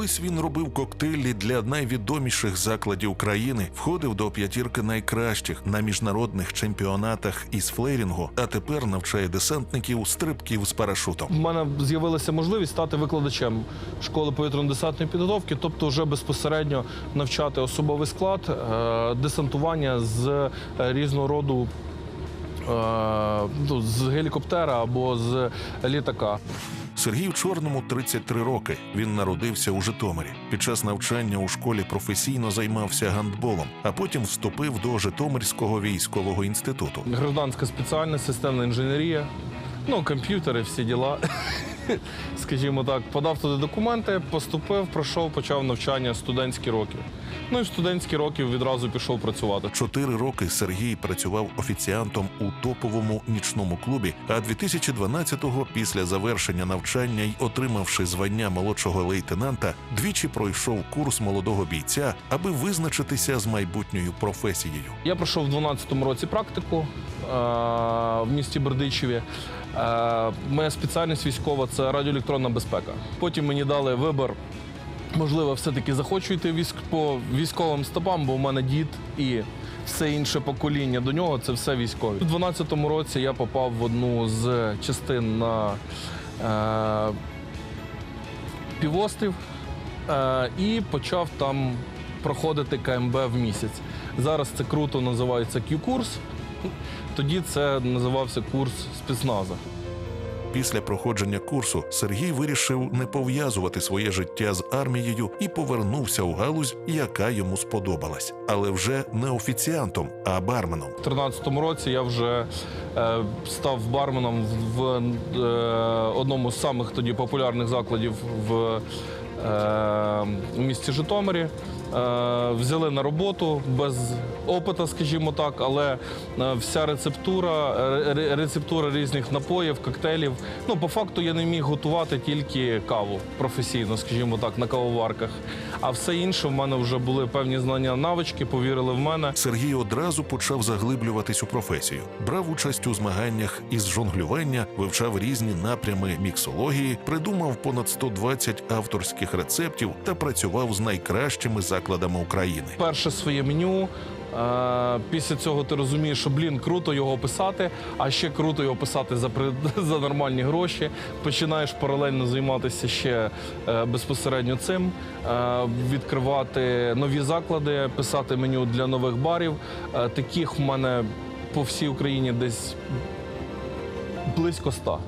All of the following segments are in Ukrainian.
Колись він робив коктейлі для найвідоміших закладів країни, входив до п'ятірки найкращих на міжнародних чемпіонатах із флеєрінгу, а тепер навчає десантників стрибків з парашутом. У мене з'явилася можливість стати викладачем школи повітряно-десантної підготовки, тобто вже безпосередньо навчати особовий склад е, десантування з е, різного роду. е, ну, З гелікоптера або з літака. Сергію Чорному 33 роки. Він народився у Житомирі. Під час навчання у школі професійно займався гандболом, а потім вступив до Житомирського військового інституту. Гражданська спеціальна системна інженерія, ну, комп'ютери, всі діла. Скажімо так, подав туди документи, поступив, пройшов, почав навчання студентські роки. Ну і в студентські роки відразу пішов працювати. Чотири роки Сергій працював офіціантом у топовому нічному клубі. А 2012-го, після завершення навчання й отримавши звання молодшого лейтенанта, двічі пройшов курс молодого бійця, аби визначитися з майбутньою професією. Я пройшов в 12-му році практику е- в місті Бердичеві. Е- моя спеціальність військова це радіоелектронна безпека. Потім мені дали вибір. Можливо, все-таки захочу йти військ по військовим стопам, бо в мене дід і все інше покоління до нього це все військові. У 12-му році я попав в одну з частин на е, півострів е, і почав там проходити КМБ в місяць. Зараз це круто називається Q-курс. Тоді це називався курс спецназа. Після проходження курсу Сергій вирішив не пов'язувати своє життя з армією і повернувся у галузь, яка йому сподобалась, але вже не офіціантом, а барменом. У 13-му році я вже е, став барменом в е, одному з самих тоді популярних закладів в е, місті Житомирі. Е, взяли на роботу без опиту, скажімо так, але е, вся рецептура, е, рецептура різних напоїв, коктейлів. Ну, по факту я не міг готувати тільки каву професійно, скажімо так, на кавоварках. А все інше в мене вже були певні знання, навички, повірили в мене. Сергій одразу почав заглиблюватись у професію, брав участь у змаганнях із жонглювання, вивчав різні напрями міксології, придумав понад 120 авторських рецептів та працював з найкращими закладами України. перше своє меню. Е, Після цього ти розумієш, що блін, круто його писати, а ще круто його писати за за нормальні гроші. Починаєш паралельно займатися ще е, безпосередньо цим, е, відкривати нові заклади, писати меню для нових барів. Таких в мене по всій Україні десь близько ста.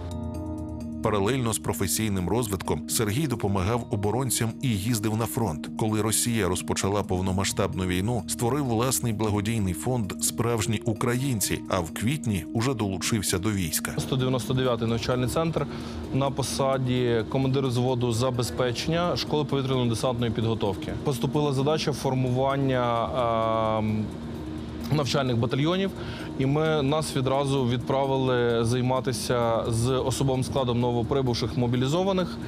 Паралельно з професійним розвитком Сергій допомагав оборонцям і їздив на фронт. Коли Росія розпочала повномасштабну війну, створив власний благодійний фонд Справжні українці. А в квітні уже долучився до війська. 199-й навчальний центр на посаді командира взводу забезпечення школи повітряно-десантної підготовки. Поступила задача формування ем, навчальних батальйонів, і ми нас відразу відправили займатися з особовим складом новоприбувших мобілізованих.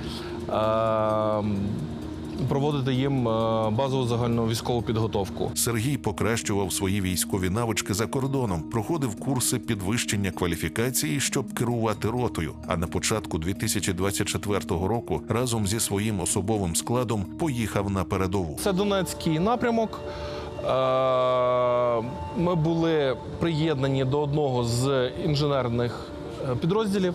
ем, Проводити їм е, базову загальну військову підготовку. Сергій покращував свої військові навички за кордоном, проходив курси підвищення кваліфікації, щоб керувати ротою. А на початку 2024 року разом зі своїм особовим складом поїхав на передову. Це Донецький напрямок. Е, Ми були приєднані до одного з інженерних е, підрозділів.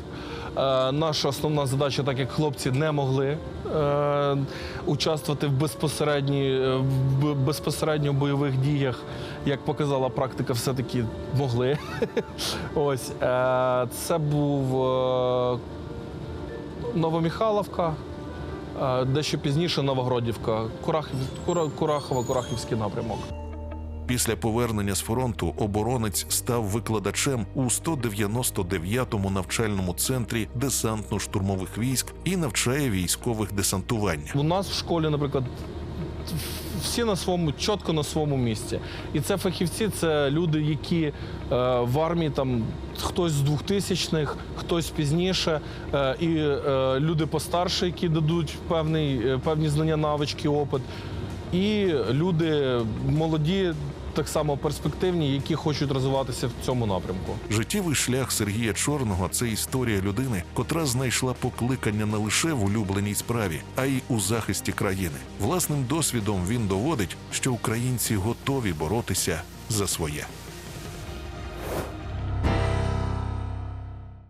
Е, Наша основна задача, так як хлопці не могли е, участвувати в безпосередні в безпосередньо бойових діях, як показала практика, все-таки могли. Ось е, це був е, Новоміхаловка, е, дещо пізніше Новогродівка, Курахів, Кура, Курахова, Курахівський напрямок. Після повернення з фронту оборонець став викладачем у 199-му навчальному центрі десантно-штурмових військ і навчає військових десантування. У нас в школі, наприклад, всі на своєму, чітко на своєму місці. І це фахівці, це люди, які е, в армії там хтось з 2000-х, хтось пізніше, е, і е, люди постарше, які дадуть певний, е, певні знання, навички, опит. І люди молоді, так само перспективні, які хочуть розвиватися в цьому напрямку. Життєвий шлях Сергія Чорного це історія людини, котра знайшла покликання не лише в улюбленій справі, а й у захисті країни. Власним досвідом він доводить, що українці готові боротися за своє.